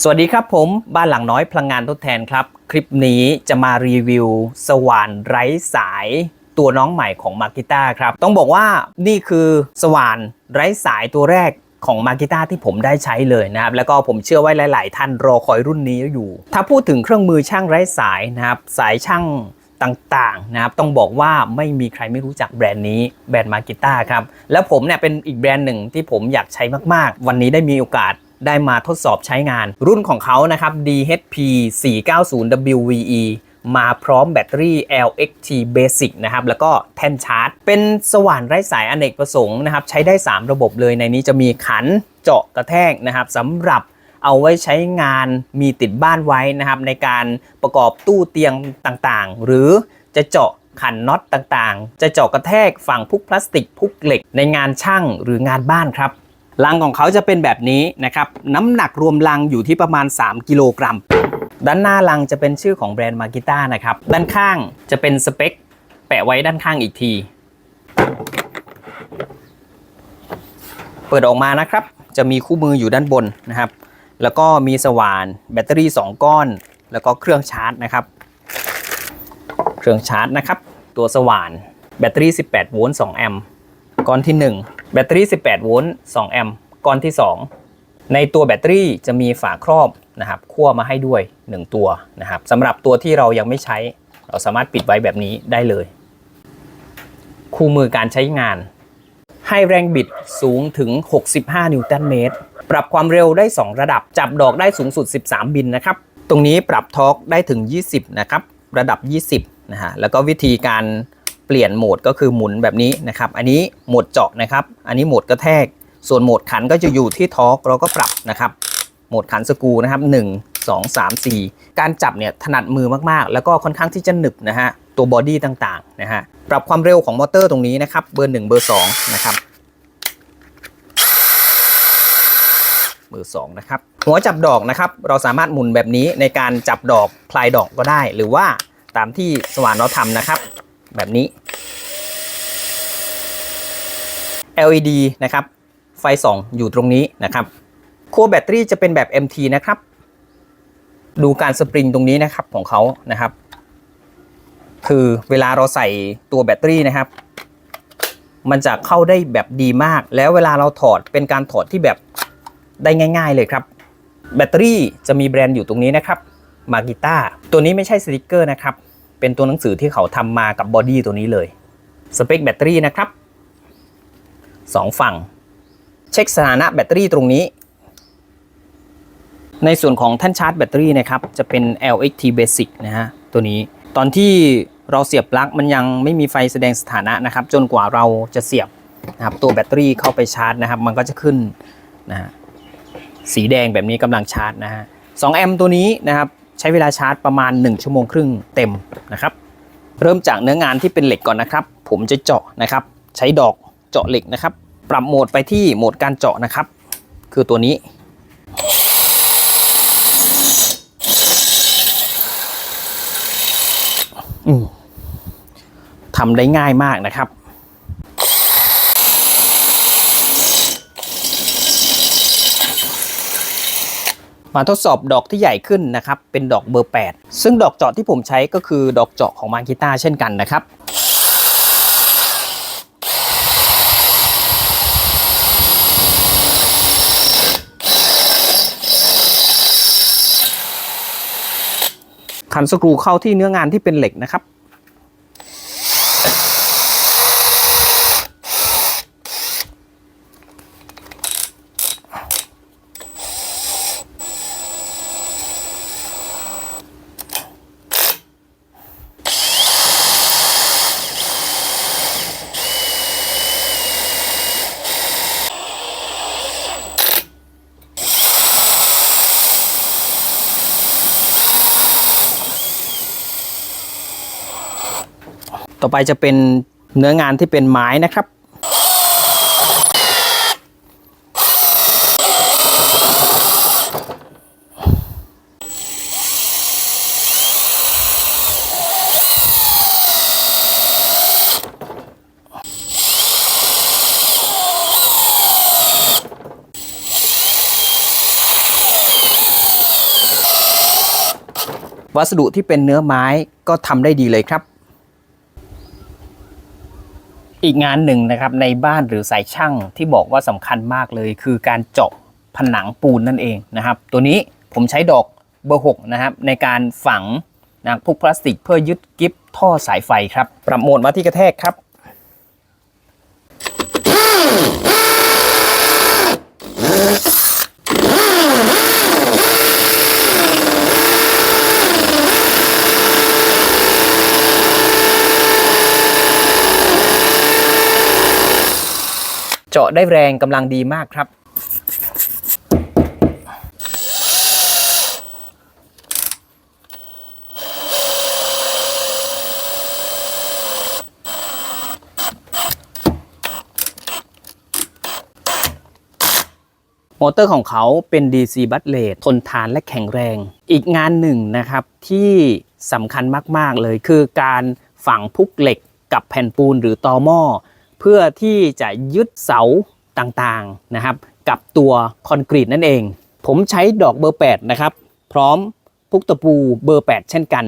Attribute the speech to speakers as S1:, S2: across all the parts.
S1: สวัสดีครับผมบ้านหลังน้อยพลังงานทดแทนครับ คลิปนี้จะมารีวิว สว่านไร้สายตัวน้องใหม่ของมากิต้าครับ ต้องบอกว่านี่คือสว่านไร้สายตัวแรกของมากิต้าที่ผมได้ใช้เลยนะครับ แล้วก็ผมเชื่อว่าหลาย ๆ ท่านรอคอยรุ่นนี้อยู่ ถ้าพูดถึงเครื่องมือช่างไร้สายนะครับ สายช่างต่างๆนะครับต้องบอกว่าไม่มีใครไม่รู้จักแบรนด์นี้แบรนด์มากิต้าครับ แล้วผมเนี่ยเป็นอีกแบรนด์หนึ่งที่ผมอยากใช้มากๆ วันนี้ได้มีโอกาส ได้มาทดสอบใช้งาน รุ่นของเขานะครับ DHP 490 WVE มาพร้อมแบตเตอรี่ LXT Basic นะครับ แล้วก็แท่นชาร์จ เป็นสว่านไร้สายอเนกประสงค์นะครับ ใช้ได้ 3 ระบบเลยในนี้จะมีขันเจาะกระแทกนะครับสำหรับเอาไว้ใช้งานมีติดบ้านไว้นะครับ ในการประกอบตู้เตียงต่างๆ หรือจะเจาะขันน็อตต่างๆ จะเจาะกระแทกฝั่งพุกพลาสติกพุกเหล็กในงานช่างหรืองานบ้านครับ ลังของเขาจะเป็นแบบนี้นะครับ น้ำหนักรวมลังอยู่ที่ประมาณ 3 กิโลกรัม ด้านหน้าลังจะเป็นชื่อของแบรนด์มากิต้านะครับ ด้านข้างจะเป็นสเปค แปะไว้ด้านข้างอีกที เปิดออกมานะครับ จะมีคู่มืออยู่ด้านบนนะครับ แล้วก็มีสว่าน แบตเตอรี่ 2 ก้อน แล้วก็เครื่องชาร์จนะครับ เครื่องชาร์จนะครับ ตัวสว่าน แบตเตอรี่ 18 โวลต์ 2 แอมป์ ก้อนที่ 1 แบตเตอรี่ 18 โวลต์ 2 แอมป์ ก้อนที่ 2 ในตัวแบตเตอรี่จะมีฝาครอบนะครับคั่วมาให้ด้วย 1 ตัวนะครับสำหรับตัวที่เรายังไม่ใช้ เราสามารถปิดไว้แบบนี้ได้เลย คู่มือการใช้งาน ให้แรงบิดสูงถึง 65 นิวตันเมตร ปรับความเร็วได้ 2 ระดับ จับดอกได้สูงสุด 13 บินนะครับ ตรงนี้ปรับทอร์กได้ถึง 20 นะครับ ระดับ 20 นะฮะ แล้วก็วิธีการ ปลี่ยนโหมดก็คือหมุนแบบนี้นะครับ อันนี้โหมดเจาะนะครับ อันนี้โหมดกระแทก ส่วนโหมดขันก็จะอยู่ที่ทอร์กเราก็ปรับนะครับ โหมดขันสกูนะครับ 1 2 3 4 การจับเนี่ยถนัดมือมากๆ แล้วก็ค่อนข้างที่จะหนึบนะฮะ ตัวบอดี้ต่างๆนะฮะ ปรับความเร็วของมอเตอร์ตรงนี้นะครับ เบอร์ 1 เบอร์ 2 นะครับ เบอร์ 2 นะครับ หัวจับดอกนะครับ เราสามารถหมุนแบบนี้ในการจับดอกพลายดอกก็ได้ หรือว่าตามที่สว่านเราทำนะครับ แบบนี้ LED นะครับ ไฟส่องอยู่ตรงนี้นะครับขั้วแบตเตอรี่จะเป็นแบบ MT นะครับ ดูการสปริงตรงนี้นะครับของเขานะครับ คือเวลาเราใส่ตัวแบตเตอรี่นะครับ มันจะเข้าได้แบบดีมาก แล้วเวลาเราถอดเป็นการถอดที่แบบได้ง่าย ๆเลยครับ แบตเตอรี่จะมีแบรนด์อยู่ตรงนี้นะครับมากิต้าตัวนี้ไม่ใช่สติกเกอร์นะครับ เป็นตัวหนังสือที่เขาทำมากับบอดี้ตัวนี้เลยสเปคแบตเตอรี่นะครับสองฝั่ง เช็คสถานะแบตเตอรี่ตรงนี้ ในส่วนของแท่านชาร์จแบตเตอรี่นะครับ จะเป็น LXT Basic นะฮะ ตัวนี้ตอนที่เราเสียบปลั๊กมันยังไม่มีไฟแสดงสถานะนะครับ จนกว่าเราจะเสียบนะครับตัวแบตเตอรี่เข้าไปชาร์จนะครับ มันก็จะขึ้นนะฮะสีแดงแบบนี้กำลังชาร์จนะฮะ2แอมป์ตัวนี้นะครับ ใช้เวลาชาร์จประมาณ 1 ชั่วโมงครึ่งเต็มนะครับ เริ่มจากเนื้องานที่เป็นเหล็กก่อนนะครับ ผมจะเจาะนะครับ ใช้ดอกเจาะเหล็กนะครับ ปรับโหมดไปที่โหมดการเจาะนะครับ คือตัวนี้ ทำได้ง่ายมากนะครับ มาทดสอบดอกที่ใหญ่ขึ้นนะครับ เป็นดอกเบอร์ 8 ซึ่งดอกเจาะที่ผมใช้ก็คือดอกเจาะของมากิต้าเช่นกันนะครับขันสกรูเข้าที่เนื้องานที่เป็นเหล็กนะครับ ต่อไปจะเป็นเนื้องานที่เป็นไม้นะครับ วัสดุที่เป็นเนื้อไม้ก็ทำได้ดีเลยครับ อีกงานหนึ่งนะครับในบ้านหรือสายช่างที่บอกว่าสำคัญมากเลย คือการเจาะผนังปูนนั่นเองนะครับ ตัวนี้ผมใช้ดอกเบอร์หกนะครับในการฝังนะพวกพลาสติกเพื่อยึดกิฟท่อสายไฟครับ ปรับโหมดมาที่กระแทกครับ เจาะได้แรงกำลังดีมากครับ มอเตอร์ของเขาเป็น DC บัตเลตทนทานและแข็งแรง อีกงานหนึ่งนะครับที่สำคัญมาก ๆ เลยคือการฝังพุกเหล็กกับแผ่นปูนหรือตอหม้อ เพื่อที่จะยึดเสาต่างๆนะครับ กับตัวคอนกรีตนั่นเอง ผมใช้ดอกเบอร์8นะครับพร้อมพุกตะปูเบอร์ 8 เช่นกัน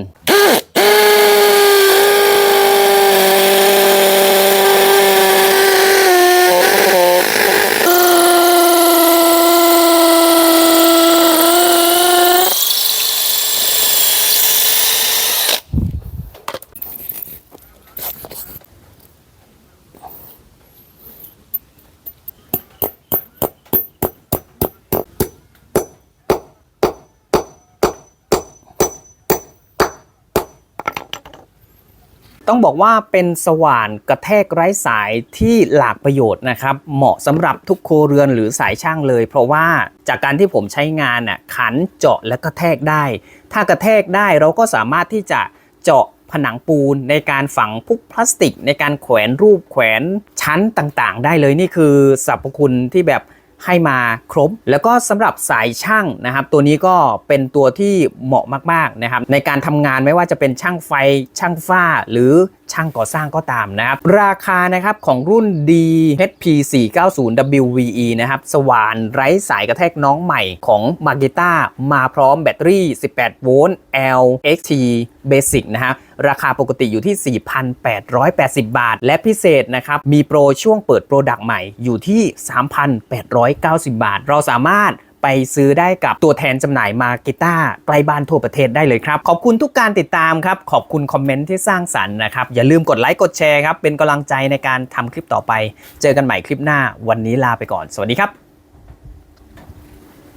S1: ต้องบอกว่าเป็นสว่านกระแทกไร้สายที่หลากประโยชน์นะครับ เหมาะสำหรับทุกโครัวเรือนหรือสายช่างเลย เพราะว่าจากการที่ผมใช้งานน่ะขันเจาะและกระแทกได้ ถ้ากระแทกได้เราก็สามารถที่จะเจาะผนังปูนในการฝังพวกพลาสติก ในการแขวนรูปแขวนชั้นต่างๆ ได้เลยนี่คือสรรพคุณที่แบบ ให้มาครบ แล้วก็สำหรับสายช่างนะครับ ตัวนี้ก็เป็นตัวที่เหมาะมากๆนะครับในการทำงานไม่ว่าจะเป็นช่างไฟช่างฝ้าหรือช่างก่อสร้างก็ตามนะครับ ราคานะครับของรุ่น DHP 490 WVE นะครับ สว่านไร้สายกระแทกน้องใหม่ของ m a g e t a มาพร้อมแบตเตอรี่ 18 โวลต์ LXT Basic นะฮะราคาปกติอยู่ที่ 4,880 บาท และพิเศษนะครับ มีโปรช่วงเปิดโปรดักต์ใหม่อยู่ที่ 3,890 บาท เราสามารถ ไปซื้อได้กับตัวแทนจำหน่ายมากีต้าใกล้บ้านทั่วประเทศได้เลยครับ ขอบคุณทุกการติดตามครับ ขอบคุณคอมเมนต์ที่สร้างสรรค์นะครับ อย่าลืมกดไลค์กดแชร์ครับ เป็นกำลังใจในการทำคลิปต่อไป เจอกันใหม่คลิปหน้าวันนี้ลาไปก่อน สวัสดีครับ